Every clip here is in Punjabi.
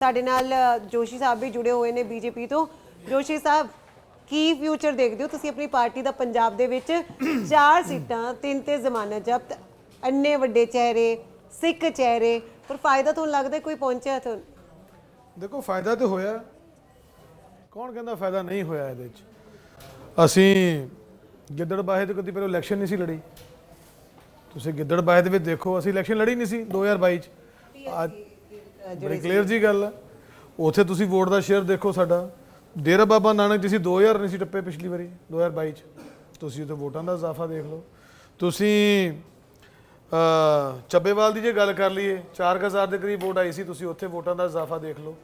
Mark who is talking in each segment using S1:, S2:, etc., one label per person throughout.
S1: ਸਾਡੇ ਨਾਲ ਜੋਸ਼ੀ ਸਾਹਿਬ ਵੀ ਜੁੜੇ ਹੋਏ ਨੇ ਬੀਜੇਪੀ ਤੋਂ। ਜੋਸ਼ੀ ਸਾਹਿਬ ਕੀ ਫਿਊਚਰ ਦੇਖਦੇ ਹੋ? ਤੁਸੀਂ ਆਪਣੀ ਪਾਰਟੀ ਦਾ ਪੰਜਾਬ ਦੇ ਵਿੱਚ ਚਾਰ ਸੀਟਾਂ ਤਿੰਨ ਤੇ ਜ਼ਮਾਨਤ ਜ਼ਬਤ ਅੰਨੇ ਵੱਡੇ ਚਿਹਰੇ ਸਿੱਖ ਚਿਹਰੇ ਪਰ ਫਾਇਦਾ ਤੁਹਾਨੂੰ ਲੱਗਦਾ ਕੋਈ ਪਹੁੰਚਿਆ ਤੁਹਾਨੂੰ?
S2: ਦੇਖੋ ਫਾਇਦਾ ਤੇ ਹੋਇਆ। ਕੌਣ ਕਹਿੰਦਾ ਫਾਇਦਾ ਨਹੀਂ ਹੋਇਆ ਇਹਦੇ ਵਿੱਚ? ਅਸੀਂ ਗਿੱਦੜਬਾਹੇ ਤੇ ਕਦੀ ਪਹਿਲਾਂ ਇਲੈਕਸ਼ਨ ਨਹੀਂ ਸੀ ਲੜੀ। ਤੁਸੀਂ ਗਿੱਦੜਬਾਹੇ ਦੇ ਵਿੱਚ ਦੇਖੋ ਅਸੀਂ ਇਲੈਕਸ਼ਨ ਲੜੀ ਨਹੀਂ ਸੀ 2022 ਚ। ਬੜੀ ਕਲੀਅਰ ਜੀ ਗੱਲ ਹੈ ਉਥੇ ਤੁਸੀਂ ਵੋਟ ਦਾ ਸ਼ੇਅਰ ਦੇਖੋ ਸਾਡਾ। ਡੇਰਾ ਬਾਬਾ ਨਾਨਕ ਜੀ ਸੀ 2000 ਨਹੀਂ ਸੀ ਟੱਪੇ ਪਿਛਲੀ ਵਾਰੀ 2022 ਚ। ਤੁਸੀਂ ਉਥੇ ਵੋਟਾਂ ਦਾ ਇਜ਼ਾਫਾ ਦੇਖ ਲਓ। ਤੁਸੀਂ ਚੱਬੇਵਾਲ ਦੀ ਜੇ ਗੱਲ ਕਰ ਲਈਏ 4000 ਦੇ ਕਰੀਬ ਵੋਟ ਆਈ ਸੀ ਤੁਸੀਂ ਉੱਥੇ ਵੋਟਾਂ ਦਾ ਇਜ਼ਾਫਾ ਦੇਖ ਲਓ।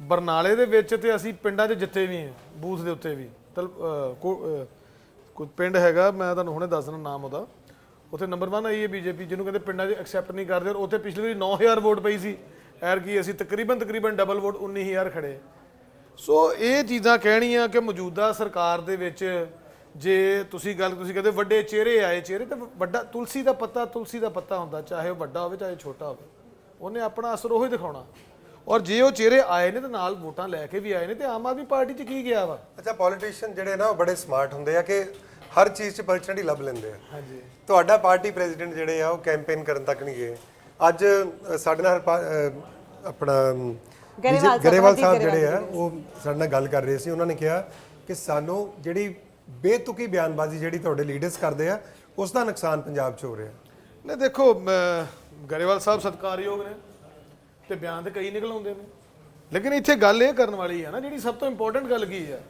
S2: ਬਰਨਾਲੇ ਦੇ ਵਿੱਚ ਤੇ ਅਸੀਂ ਪਿੰਡਾਂ 'ਚ ਜਿੱਤੇ ਵੀ ਹਾਂ ਬੂਥ ਦੇ ਉੱਤੇ ਵੀ। ਕੋਈ ਪਿੰਡ ਹੈਗਾ ਮੈਂ ਤੁਹਾਨੂੰ ਹੁਣੇ ਦੱਸ ਦਿੰਦਾ ਨਾਮ ਉਹਦਾ। ਉੱਥੇ ਨੰਬਰ 1 ਆਈ ਹੈ ਬੀਜੇਪੀ ਜਿਹਨੂੰ ਕਹਿੰਦੇ ਪਿੰਡਾਂ 'ਚ ਐਕਸੈਪਟ ਨਹੀਂ ਕਰਦੇ ਔਰ ਉੱਥੇ ਪਿਛਲੀ ਵਾਰੀ 9000 ਵੋਟ ਪਈ ਸੀ। ਐਰ ਕੀ ਅਸੀਂ ਤਕਰੀਬਨ ਤਕਰੀਬਨ ਡਬਲ ਵੋਟ 19000 ਖੜੇ ਸੋ ਇਹ ਚੀਜ਼ਾਂ ਕਹਿਣੀਆਂ ਕਿ ਮੌਜੂਦਾ ਸਰਕਾਰ ਦੇ ਵਿੱਚ ਜੇ ਤੁਸੀਂ ਗੱਲ ਤੁਸੀਂ ਕਹਿੰਦੇ ਵੱਡੇ ਚਿਹਰੇ ਆਏ ਚਿਹਰੇ ਤੇ ਵੱਡਾ ਤੁਲਸੀ ਦਾ ਪੱਤਾ ਤੁਲਸੀ ਦਾ ਪੱਤਾ ਹੁੰਦਾ ਚਾਹੇ ਉਹ ਵੱਡਾ ਹੋਵੇ ਚਾਹੇ ਛੋਟਾ ਹੋਵੇ। ਉਹਨੇ ਆਪਣਾ ਅਸਰ ਉਹੀ ਦਿਖਾਉਣਾ। ਔਰ ਜੇ ਉਹ ਚਿਹਰੇ ਆਏ ਨੇ ਤੇ ਨਾਲ ਵੋਟਾਂ ਲੈ ਕੇ ਵੀ ਆਏ ਨੇ ਤੇ ਆਮ ਆਦਮੀ ਪਾਰਟੀ 'ਚ ਕੀ ਗਿਆ ਵਾ?
S3: ਅੱਛਾ ਪੋਲੀਟੀਸ਼ੀਅਨ ਜਿਹੜੇ ਨਾ ਉਹ ਬੜੇ ਸਮਾਰਟ ਹੁੰਦੇ ਆ ਕਿ ਹਰ ਚੀਜ਼ 'ਚ ਪਰਚਨਟੀ ਲੱਭ ਲੈਂਦੇ ਆ।
S2: ਹਾਂਜੀ।
S3: ਤੁਹਾਡਾ ਪਾਰਟੀ ਪ੍ਰੈਜ਼ੀਡੈਂਟ ਜਿਹੜੇ ਆ ਉਹ ਕੈਂਪੇਨ ਕਰਨ ਤੱਕ ਨਹੀਂ ਗਏ। ਅੱਜ ਸਾਡੇ ਨਾਲ ਹਰਪਾ- ਆਪਣਾ
S1: ਗਰੇਵਾਲ ਸਾਹਿਬ,
S3: ਗਰੇਵਾਲ ਜਿਹੜੇ ਆ ਉਹ ਸਾਡੇ ਨਾਲ ਗੱਲ ਕਰ ਰਹੇ ਸੀ। ਉਹਨਾਂ ਨੇ ਕਿਹਾ ਕਿ ਸਾਨੂੰ ਜਿਹੜੀ ਬੇਤੁਕੀ ਬਿਆਨਬਾਜ਼ੀ ਜਿਹੜੀ ਤੁਹਾਡੇ ਲੀਡਰਸ ਕਰਦੇ ਆ ਉਸ ਦਾ ਨੁਕਸਾਨ ਪੰਜਾਬ 'ਚ ਹੋ ਰਿਹਾ।
S2: ਨੇ ਦੇਖੋ ਗਰੇਵਾਲ ਸਾਹਿਬ ਸਤਿਕਾਰਯੋਗ ਨੇ ਤੇ ਬਿਆਨ ਤੇ ਕਈ ਨਿਕਲ ਆਉਂਦੇ ਨੇ। ਲੇਕਿਨ ਇੱਥੇ ਗੱਲ ਇਹ ਕਰਨ ਵਾਲੀ ਹੈ ਨਾ ਜਿਹੜੀ ਸਭ ਤੋਂ ਇੰਪੋਰਟੈਂਟ ਗੱਲ ਕੀ ਹੈ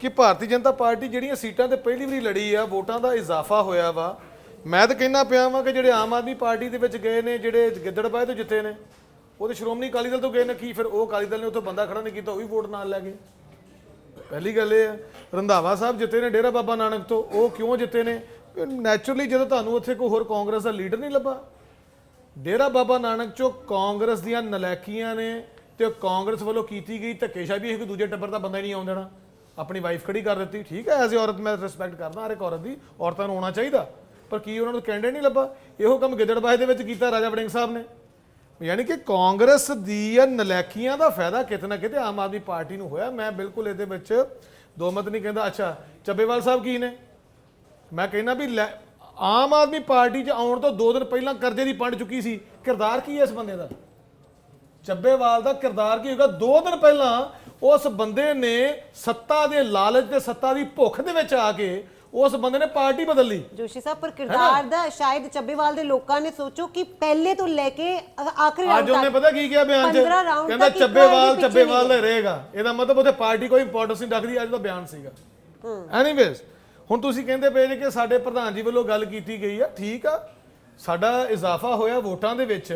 S2: ਕਿ ਭਾਰਤੀ ਜਨਤਾ ਪਾਰਟੀ ਜਿਹੜੀਆਂ ਸੀਟਾਂ ਤੇ ਪਹਿਲੀ ਵਾਰੀ ਲੜੀ ਆ ਵੋਟਾਂ ਦਾ ਇਜ਼ਾਫਾ ਹੋਇਆ ਵਾ ਮੈਂ ਤਾਂ ਕਹਿੰਦਾ ਪਿਆ ਵਾਂ ਕਿ ਜਿਹੜੇ ਆਮ ਆਦਮੀ ਪਾਰਟੀ ਦੇ ਵਿੱਚ ਗਏ ਨੇ, ਜਿਹੜੇ ਗਿੱਦੜਬਾਏ ਤੋਂ ਜਿੱਤੇ ਨੇ, ਉਹ ਉਹਦੇ ਸ਼੍ਰੋਮਣੀ ਅਕਾਲੀ ਦਲ ਤੋਂ ਗਏ ਨੇ, ਕੀ ਫਿਰ ਉਹ ਅਕਾਲੀ ਦਲ ਨੇ ਉੱਥੇ ਬੰਦਾ ਖੜਾ ਨਹੀਂ ਕੀਤਾ, ਉਹ ਵੀ ਵੋਟ ਨਾਲ ਲੈ ਗਏ। ਪਹਿਲੀ ਗੱਲ ਇਹ ਹੈ ਰੰਧਾਵਾ ਸਾਹਿਬ ਜਿੱਤੇ ਨੇ, ਡੇਰਾ ਬਾਬਾ ਨਾਨਕ ਤੋਂ, ਉਹ ਕਿਉਂ ਜਿੱਤੇ ਨੇ? ਨੈਚੁਰਲੀ ਜਦੋਂ ਤੁਹਾਨੂੰ ਉੱਥੇ ਕੋਈ ਹੋਰ ਕਾਂਗਰਸ ਦਾ ਲੀਡਰ ਨਹੀਂ ਲੱਭਾ, ਡੇਰਾ ਬਾਬਾ ਨਾਨਕ ਚੋਂ ਕਾਂਗਰਸ ਦੀਆਂ ਨਲਾਇਕੀਆਂ ਨੇ ਤੇ ਉਹ ਕਾਂਗਰਸ ਵੱਲੋਂ ਕੀਤੀ ਗਈ ਧੱਕੇਸ਼ਾਹੀ ਵੀ ਇੱਕ ਦੂਜੇ ਟੱਬਰ ਦਾ ਬੰਦਾ ਹੀ ਨਹੀਂ ਆਉਣ ਦੇਣਾ। ਆਪਣੀ ਵਾਈਫ ਖੜੀ ਕਰ ਦਿੱਤੀ, ਠੀਕ ਹੈ ਐਜ਼ ਔਰਤ ਮੈਂ ਰਿਸਪੈਕਟ ਕਰਦਾ, ਹਰ ਇੱਕ ਔਰਤ ਦੀ ਔਰਤਾਂ ਨੂੰ ਆਉਣਾ ਚਾਹੀਦਾ। ਪਰ ਕੀ ਉਹਨਾਂ ਨੂੰ ਕੈਂਡੀਡੇਟ ਨਹੀਂ ਲੱਭਾ? ਇਹੋ ਕੰਮ ਗਿੱਦੜਬਾਹੇ ਦੇ ਵਿੱਚ ਕੀਤਾ ਰਾਜਾ ਵੜਿੰਗ ਸਾਹਿਬ ਨੇ। ਯਾਨੀ ਕਿ ਕਾਂਗਰਸ ਦੀਆਂ ਨਲੈਕੀਆਂ ਦਾ ਫਾਇਦਾ ਕਿਤੇ ਨਾ ਕਿਤੇ ਆਮ ਆਦਮੀ ਪਾਰਟੀ ਨੂੰ ਹੋਇਆ। ਮੈਂ ਬਿਲਕੁਲ ਇਹਦੇ ਵਿੱਚ ਦੋਮਤ ਨਹੀਂ ਕਹਿੰਦਾ। ਅੱਛਾ, ਚੱਬੇਵਾਲ ਸਾਹਿਬ ਕੀ ਨੇ? ਮੈਂ ਕਹਿੰਦਾ ਵੀ ਲੈ- ਆਮ ਆਦਮੀ ਪਾਰਟੀ 'ਚ ਆਉਣ ਤੋਂ 2 ਦਿਨ ਪਹਿਲਾਂ ਕਰਜ਼ੇ ਦੀ ਪੰਡ ਚੁੱਕੀ ਸੀ। ਕਿਰਦਾਰ ਕੀ ਹੈ ਇਸ ਬੰਦੇ ਦਾ? ਚੱਬੇਵਾਲ ਦਾ ਕਿਰਦਾਰ ਕੀ ਹੋਗਾ 2 ਦਿਨ ਪਹਿਲਾਂ ਉਸ ਬੰਦੇ ਨੇ ਸੱਤਾ ਦੇ ਲਾਲਚ ਤੇ ਸੱਤਾ ਦੀ ਭੁੱਖ ਦੇ ਵਿੱਚ ਆ ਕੇ ਉਸ ਬੰਦੇ ਨੇ ਪਾਰਟੀ ਬਦਲ ਲਈ।
S1: ਜੋਸ਼ੀ ਸਾਹਿਬ ਪਰ ਕਿਰਦਾਰ ਦਾ ਸ਼ਾਇਦ ਚੱਬੇਵਾਲ ਦੇ ਲੋਕਾਂ ਨੇ ਸੋਚੋ ਕਿ ਪਹਿਲੇ ਤੋਂ ਲੈ ਕੇ ਆਖਰੀ
S2: ਅੱਜ
S1: ਰਾਊਂਡ
S2: ਉਹਨੇ
S1: ਤੱਕ
S2: ਪਤਾ ਕੀ ਕਿਹਾ ਬਿਆਨ 'ਚ?
S1: 15 ਰਾਊਂਡ
S2: ਕਹਿੰਦਾ
S1: ਤੱਕ
S2: ਚੱਬੇਵਾਲ ਚੱਬੇਵਾਲ ਦਾ ਰਹੇਗਾ। ਇਹਦਾ ਮਤਲਬ ਉਹਦੇ ਪਾਰਟੀ ਕੋਈ ਇੰਪੋਰਟੈਂਸ ਨਹੀਂ ਰੱਖਦੀ ਅੱਜ ਦਾ ਬਿਆਨ ਸੀਗਾ। ਐਨੀਵੇਜ਼ ਹੁਣ ਤੁਸੀਂ ਕਹਿੰਦੇ ਪਏ ਜੇ ਕਿ ਸਾਡੇ ਪ੍ਰਧਾਨ ਜੀ ਵੱਲੋਂ ਗੱਲ ਕੀਤੀ ਗਈ ਆ ਠੀਕ ਆ। ਸਾਡਾ ਇਜ਼ਾਫਾ ਹੋਇਆ ਵੋਟਾਂ ਦੇ ਵਿੱਚ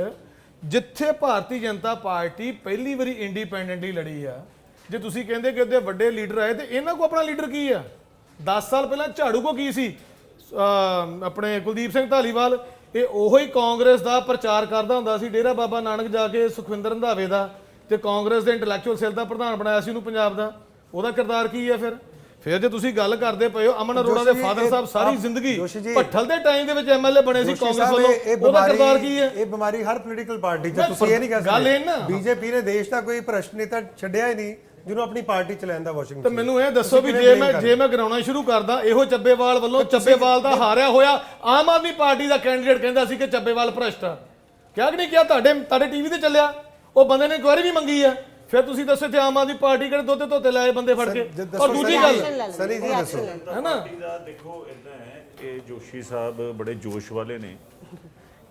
S2: ਜਿੱਥੇ ਭਾਰਤੀ ਜਨਤਾ ਪਾਰਟੀ ਪਹਿਲੀ ਵਾਰੀ ਇੰਡੀਪੈਂਡੈਂਟਲੀ ਲੜੀ ਆ। ਜੇ ਤੁਸੀਂ ਕਹਿੰਦੇ ਕਿ ਉਹਦੇ ਵੱਡੇ ਲੀਡਰ ਆਏ ਤੇ ਇਹਨਾਂ ਕੋ ਆਪਣਾ ਲੀਡਰ ਕੀ ਆ? 10 ਸਾਲ ਪਹਿਲਾਂ ਝਾੜੂ ਕੋ ਕੀ ਸੀ? ਅਹ ਆਪਣੇ ਕੁਲਦੀਪ ਸਿੰਘ ਢਾਲੀਵਾਲ ਇਹ ਉਹੋ ਹੀ ਕਾਂਗਰਸ ਦਾ ਪ੍ਰਚਾਰ ਕਰਦਾ ਹੁੰਦਾ ਸੀ ਡੇਰਾ ਬਾਬਾ ਨਾਨਕ ਜਾ ਕੇ ਸੁਖਵਿੰਦਰ ਰੰਧਾਵੇ ਦਾ ਤੇ ਕਾਂਗਰਸ ਦੇ ਇੰਟੈਲੈਕਚੁਅਲ ਸੈੱਲ ਦਾ ਪ੍ਰਧਾਨ ਬਣਾਇਆ ਸੀ ਉਹਨੂੰ ਪੰਜਾਬ ਦਾ। ਉਹਦਾ ਕਿਰਦਾਰ ਕੀ ਹੈ ਫਿਰ? ਫਿਰ ਜੇ ਤੁਸੀਂ ਗੱਲ ਕਰਦੇ ਪਏ ਹੋ ਅਮਨ ਅਰੋੜਾ ਦੇ
S3: ਜੋਸ਼ੀ ਜੀ,
S2: ਫਾਦਰ
S3: ਇਹ
S2: ਸਾਹਿਬ ਸਾਰੀ
S3: ਆਪ-
S2: ਜ਼ਿੰਦਗੀ
S3: ਜੋਸ਼ੀ ਜੀ,
S2: ਭੱਠਲ ਦੇ ਟਾਈਮ ਦੇ ਵਿੱਚ ਐਮਐਲਏ ਬਣੇ ਸੀ ਕਾਂਗਰਸ ਵੱਲੋਂ ਉਹਦਾ ਕਿਰਦਾਰ ਕੀ ਹੈ?
S3: ਇਹ ਬਿਮਾਰੀ ਹਰ ਪੋਲੀਟੀਕਲ ਪਾਰਟੀ 'ਚ ਤੁਸੀਂ ਇਹ ਨਹੀਂ ਕਹਿ
S2: ਗੱਲ ਇਹ ਨਾ-
S3: ਬੀਜੇਪੀ ਨੇ ਦੇਸ਼ ਦਾ ਕੋਈ ਭ੍ਰਸ਼ਟ ਨੇਤਾ ਛੱਡਿਆ ਹੀ ਨਹੀਂ। ਜਿਹਨੂੰ ਆਪਣੀ ਪਾਰਟੀ ਚ ਲੈਂਦਾ
S2: ਤੇ
S3: ਵਾਸ਼ਿੰਗਟਨ
S2: ਮੈਨੂੰ ਇਹ ਦੱਸੋ ਵੀ ਜੇ ਮੈਂ ਜੇ ਮੈਂ ਗਰਾਉਣਾ ਸ਼ੁਰੂ ਕਰਦਾ ਇਹੋ ਚੱਬੇਵਾਲ ਵੱਲੋਂ ਚੱਬੇਵਾਲ ਦਾ ਹਾਰਿਆ ਹੋਇਆ ਆਮ ਆਦਮੀ ਪਾਰਟੀ ਦਾ ਕੈਂਡੀਡੇਟ ਕਹਿੰਦਾ ਸੀ ਕਿ ਚੱਬੇਵਾਲ ਭ੍ਰਸ਼ਟ ਆ। ਕਿਹਾ ਕਿ ਨਹੀਂ ਕਿਹਾ? ਤੁਹਾਡੇ ਤੁਹਾਡੇ ਟੀਵੀ ਤੇ ਚੱਲਿਆ। ਉਹ ਬੰਦੇ ਨੇ ਇਨਕੁਆਇਰੀ ਵੀ ਮੰਗੀ ਆ। ਫਿਰ ਤੁਸੀਂ ਦੱਸੋ ਇੱਥੇ ਆਮ ਆਦਮੀ ਪਾਰਟੀ ਕਿਹੜੇ ਦੋਤੇ ਧੋਤੇ ਲਾਏ ਬੰਦੇ ਫੜ ਕੇ? ਔਰ ਦੂਜੀ ਗੱਲ
S3: ਸਨੀ ਜੀ ਦੱਸੋ।
S2: ਹੈ ਨਾ?
S4: ਪਾਰਟੀ ਦਾ ਦੇਖੋ ਇਦਾਂ ਹੈ ਇਹ ਜੋਸ਼ੀ ਸਾਹਿਬ ਬੜੇ ਜੋਸ਼ ਵਾਲੇ ਨੇ।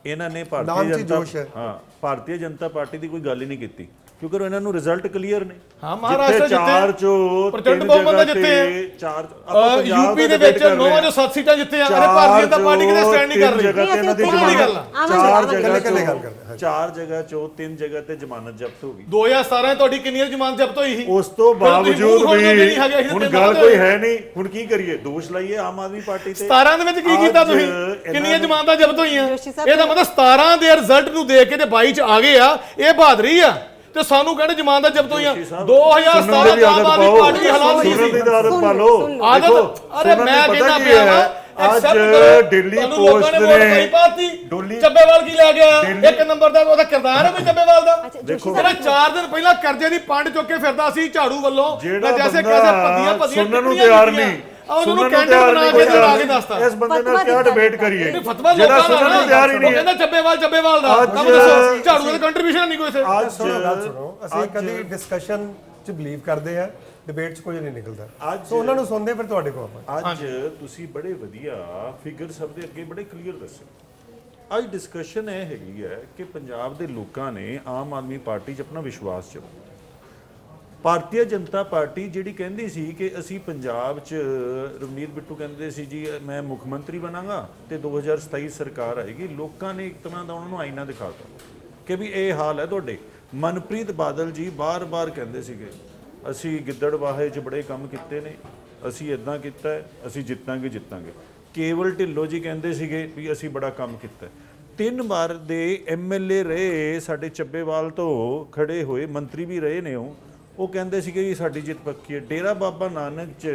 S4: ਇਹਨਾਂ ਨੇ
S3: ਨਾਮ
S4: ਭਾਰਤੀ
S3: 'ਚ
S4: ਜਨਤਾ
S3: ਹੈ।
S4: ਹਾਂ ਭਾਰਤੀ ਜਨਤਾ ਪਾਰਟੀ ਦੀ ਕੋਈ ਗੱਲ ਹੀ ਨਹੀਂ ਕੀਤੀ ਕਿਉਂਕਿ ਇਹਨਾਂ ਨੂੰ ਰਿਜ਼ਲਟ ਕਲੀਅਰ ਨੇ
S2: ਹਾਂ, ਮਹਾਰਾਸ਼ਟਰ
S4: ਜਿੱਥੇ ਚਾਰ
S2: ਜਿੱਤੇ।
S4: ਚੋਂ
S2: ਪ੍ਰਚੰਡ
S4: ਤਿੰਨ
S2: ਬਹੁਮਤ ਨਾਲ
S4: ਜਗ੍ਹਾ
S2: ਜਿੱਤੇ ਆ।
S4: ਚਾਰ
S2: ਯੂਪੀ ਦੇ ਵਿੱਚ ਨੌਵਾਂ ਜੋ ਸੱਤ ਸੀਟਾਂ ਜਿੱਤੇ ਆ ਅਰੇ ਭਾਰਤੀ ਜਨਤਾ ਪਾਰਟੀ ਕਿਤੇ ਸਟੈਂਡ ਨਹੀਂ ਕਰ ਰਹੀ
S4: ਜਗ੍ਹਾ ਤੇ ਇਹਨਾਂ ਦੀ
S2: ਗੱਲ ਆ।
S4: ਚਾਰ
S1: ਆਵਾਂਗੇ।
S4: ਜਗ੍ਹਾ
S3: ਇਕੱਲੇ-ਇਕੱਲੇ ਗੱਲ
S4: ਚੋਂ
S3: ਕਰਦੇ ਹਾਂ।
S4: ਚਾਰ ਜਗ੍ਹਾ ਚੋਂ ਤਿੰਨ ਜਗ੍ਹਾ ਤੇ ਜ਼ਮਾਨਤ ਜ਼ਬਤ ਹੋ ਗਈ
S2: 2017 ਤੁਹਾਡੀ ਕਿੰਨੀ ਜ਼ਮਾਨਤ ਜ਼ਬਤ ਹੋਈ ਸੀ
S4: ਉਸ ਤੋਂ
S2: ਫਿਰ ਤੁਸੀਂ
S4: ਬਾਵਜੂਦ
S2: ਮੂੰਹ ਖੋਲ ਕੇ
S4: ਵੀ
S2: ਨਹੀਂ ਹੈਗੇ, ਅਸੀਂ
S4: ਹੁਣ ਗੱਲ ਕੋਈ। ਹੈ ਨਹੀਂ ਹੁਣ ਕੀ ਕਰੀਏ ਦੋਸ਼ ਲਾਈਏ ਆਮ ਆਦਮੀ ਪਾਰਟੀ ਤੇ
S2: 17 ਦੇ ਵਿੱਚ ਕੀ ਕੀਤਾ
S4: ਅੱਜ
S2: ਤੁਸੀਂ
S4: ਇਹਨਾਂ
S2: ਕਿੰਨੀਆਂ
S4: ਨੂੰ-
S2: ਜ਼ਮਾਨਤਾਂ ਜ਼ਬਤ ਹੋਈਆਂ
S1: ਜੋਸ਼ੀ ਸਾਹਿਬ
S2: ਇਹਦਾ ਮਤਲਬ 17 ਦੇ ਰਿਜ਼ਲਟ ਨੂੰ ਦੇਖ ਕੇ ਤੇ 22 ਚ ਆ ਗਏ ਆ ਇਹ ਬਹਾਦਰੀ ਆ ਤੇ ਸਾਨੂੰ ਕਹਿੰਦੇ ਜ਼ਮਾਨਤਾਂ ਜ਼ਬਤ ਹੋਈਆਂ
S4: ਜੋਸ਼ੀ ਸਾਹਿਬ,
S2: 2017
S4: ਸੁਣਨ ਦੀ
S2: ਚ ਆਮ ਆਦਮੀ। ਪਾਰਟੀ ਦੀ ਹਾਲਾਤ
S4: ਸੁਣਨ
S2: ਸੀ
S4: ਦੀ ਆਦਤ
S1: ਸੁਣ
S4: ਪਾ
S1: ਲਓ।
S2: ਆਦਤ ਅਰੇ
S4: ਸੁਣਨ
S2: ਮੈਂ
S4: ਦੇ
S2: ਕਹਿੰਦਾ ਪਿਆ
S4: ਹੈ?
S2: ਵਾ
S4: ਅੱਜ। ਦਿੱਲੀ ਪੋਸਟ
S2: ਨੇ
S4: ਡੋਲੀ-
S2: ਚੱਬੇਵਾਲ ਕੀ ਲੈ ਗਿਆ ਇੱਕ ਨੰਬਰ ਦਾ ਉਹਦਾ ਕਿਰਦਾਰ ਹੈ ਕੋਈ ਚੱਬੇਵਾਲ ਦਾ
S1: ਅੱਛਾ,
S4: ਦੇਖੋ
S2: ਜਿਹੜਾ 4 ਦਿਨ ਪਹਿਲਾਂ ਕਰਜ਼ੇ ਦੀ ਪੰਡ ਚੁੱਕ ਕੇ ਫਿਰਦਾ ਸੀ ਝਾੜੂ ਵੱਲੋਂ ਜੈਸੇ ਕਿਸੇ ਪੱਦੀਆਂ ਪੱਦੀਆਂ
S4: ਸੁਣਨ ਨੂੰ ਤਿਆਰ। ਨਹੀਂ
S2: ਆ ਉਹਨੂੰ
S4: ਤਿਆਰ
S2: ਬਣਾ ਕੇ ਤੇ ਲਾ ਕੇ ਦੱਸਤਾ।
S4: ਇਸ ਬੰਦੇ ਨਾਲ ਕਿਆ ਡਿਬੇਟ। ਕਰੀਏ।
S2: ਇਹ ਫਤਵਾ
S4: ਜਿਹੜਾ ਸੁਣਨ ਨੂੰ ਤਿਆਰ ਹੀ ਨਹੀਂ ਹੈ।
S2: ਕਹਿੰਦਾ ਚੱਬੇਵਾਲ ਚੱਬੇਵਾਲ ਦਾ।
S4: ਅੱਜ-
S2: ਕੰਮ ਦੱਸੋ ਝਾੜੂ ਦਾ ਕੰਟਰੀਬਿਊਸ਼ਨ ਨਹੀਂ ਕੋਈ ਇੱਥੇ
S4: ਅੱਜ
S3: ਸੁਣੋ ਗੱਲ ਸੁਣੋ। ਅਸੀਂ ਕਦੀ ਡਿਸਕਸ਼ਨ 'ਚ ਬਲੀਵ ਕਰਦੇ ਆ ਡਿਬੇਟ 'ਚ ਕੁਝ ਨਹੀਂ ਨਿਕਲਦਾ।
S4: ਅੱਜ-
S3: ਸੋ ਉਹਨਾਂ ਨੂੰ ਸੁਣਦੇ ਫਿਰ ਤੁਹਾਡੇ ਕੋਲ ਆਪਾਂ।
S4: ਅੱਜ ਤੁਸੀਂ ਬੜੇ ਵਧੀਆ ਫਿਗਰ ਸਭ ਦੇ ਅੱਗੇ ਬੜੇ ਕਲੀਅਰ ਦੱਸੇ। ਅੱਜ ਡਿਸਕਸ਼ਨ ਇਹ ਹੈਗੀ ਹੈ ਕਿ ਪੰਜਾਬ ਦੇ ਲੋਕਾਂ ਨੇ ਆਮ ਆਦਮੀ ਪਾਰਟੀ 'ਚ ਆਪਣਾ ਵਿਸ਼ਵਾਸ ਜਮਾਇਆ ਭਾਰਤੀ ਜਨਤਾ ਪਾਰਟੀ ਜਿਹੜੀ ਕਹਿੰਦੀ ਸੀ ਕਿ ਅਸੀਂ ਪੰਜਾਬ 'ਚ, ਰਵਨੀਤ ਬਿੱਟੂ ਕਹਿੰਦੇ ਸੀ ਜੀ, ਮੈਂ ਮੁੱਖ ਮੰਤਰੀ ਬਣਾਂਗਾ ਤੇ 2027 ਸਰਕਾਰ ਆਏਗੀ, ਲੋਕਾਂ ਨੇ ਇੱਕ ਤਰ੍ਹਾਂ ਦਾ ਉਹਨਾਂ ਨੂੰ ਆਈਨਾ ਦਿਖਾਤਾ ਕਿ ਵੀ ਇਹ ਹਾਲ ਹੈ ਤੁਹਾਡੇ। ਮਨਪ੍ਰੀਤ ਬਾਦਲ ਜੀ ਬਾਰ-ਬਾਰ ਕਹਿੰਦੇ ਸੀਗੇ, ਅਸੀਂ ਗਿੱਦੜਵਾਹੇ 'ਚ ਬੜੇ ਕੰਮ ਕੀਤੇ ਨੇ, ਅਸੀਂ ਇਦਾਂ ਕੀਤਾ ਅਸੀਂ ਜਿੱਤਾਂਗੇ ਜਿੱਤਾਂਗੇ। ਕੇਵਲ ਢਿੱਲੋਂ ਜੀ ਕਹਿੰਦੇ ਸੀਗੇ ਵੀ ਅਸੀਂ ਬੜਾ ਕੰਮ ਕੀਤਾ ਤਿੰਨ ਵਾਰ ਦੇ ਐਮਐਲਏ ਰਹੇ ਸਾਡੇ ਚੱਬੇਵਾਲ ਤੋਂ, ਖੜੇ ਹੋਏ ਮੰਤਰੀ ਵੀ ਰਹੇ ਨੇ ਉਹ। ਉਹ ਕਹਿੰਦੇ ਸੀਗੇ ਜੀ ਸਾਡੀ ਜਿੱਤ ਪੱਕੀ ਹੈ। ਡੇਰਾ ਬਾਬਾ ਨਾਨਕ ਚ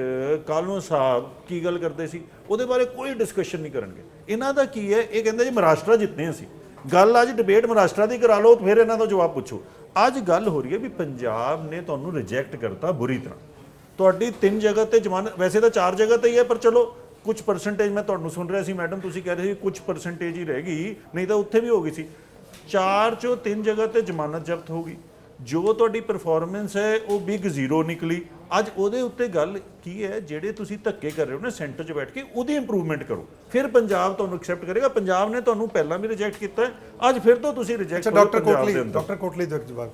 S4: ਕਾਲੂ ਸਾਹਿਬ ਕੀ ਗੱਲ ਕਰਦੇ ਸੀ? ਉਹਦੇ ਬਾਰੇ ਕੋਈ ਡਿਸਕਸ਼ਨ ਨਹੀਂ ਕਰਨਗੇ। ਇਹਨਾਂ ਦਾ ਕੀ ਹੈ? ਇਹ ਕਹਿੰਦੇ ਜੀ ਮਹਾਰਾਸ਼ਟਰ ਜਿੱਤਨੇ ਅਸੀਂ। ਗੱਲ ਅੱਜ ਡਿਬੇਟ ਮਹਾਰਾਸ਼ਟਰ ਦੀ ਕਰਾ ਲਓ, ਫਿਰ ਇਹਨਾਂ ਦਾ ਜਵਾਬ ਪੁੱਛੋ। ਅੱਜ ਗੱਲ ਹੋ ਰਹੀ ਹੈ ਵੀ ਪੰਜਾਬ ਨੇ ਤੁਹਾਨੂੰ ਰਿਜੈਕਟ ਕਰਤਾ ਬੁਰੀ ਤਰ੍ਹਾਂ। ਤੁਹਾਡੀ ਤਿੰਨ ਜਗ੍ਹਾ ਤੇ ਜ਼ਮਾਨਤ ਵੈਸੇ ਤਾਂ ਚਾਰ ਜਗ੍ਹਾ ਤੇ ਹੀ ਹੈ, ਪਰ ਚਲੋ ਕੁਝ ਪਰਸੈਂਟੇਜ ਮੈਂ ਤੁਹਾਨੂੰ ਸੁਣ ਰਿਹਾ ਸੀ ਮੈਡਮ ਤੁਸੀਂ ਕਹਿ ਰਹੇ ਸੀ ਕੁਝ ਪਰਸੈਂਟੇਜ ਹੀ ਰਹਿ ਗਈ, ਨਹੀਂ ਤਾਂ ਉੱਥੇ ਵੀ ਹੋ ਗਈ ਸੀ। ਚਾਰ ਚੋਂ ਤਿੰਨ ਜਗ੍ਹਾ ਤੇ ਜ਼ਮਾਨਤ ਜ਼ਬਤ ਹੋ ਗਈ। ਜੋ ਤੁਹਾਡੀ ਪਰਫਾਰਮੈਂਸ ਹੈ ਉਹ ਬਿਗ ਜ਼ੀਰੋ ਨਿਕਲੀ। ਅੱਜ ਉਹਦੇ ਉੱਤੇ ਗੱਲ ਕੀ ਹੈ ਜਿਹੜੇ ਤੁਸੀਂ ਧੱਕੇ ਕਰ ਰਹੇ ਹੋ ਨਾ ਸੈਂਟਰ 'ਚ ਬੈਠ ਕੇ ਉਹਦੀ ਇੰਪਰੂਵਮੈਂਟ ਕਰੋ। ਫਿਰ ਪੰਜਾਬ ਤੁਹਾਨੂੰ ਐਕਸੈਪਟ ਕਰੇਗਾ। ਪੰਜਾਬ ਨੇ ਤੁਹਾਨੂੰ ਪਹਿਲਾਂ ਵੀ ਰਿਜੈਕਟ ਕੀਤਾ ਅੱਜ ਫਿਰ ਤੋਂ ਤੁਸੀਂ reject
S3: doctor Kotli doctor Kotli ਦਾ ਜਵਾਬ।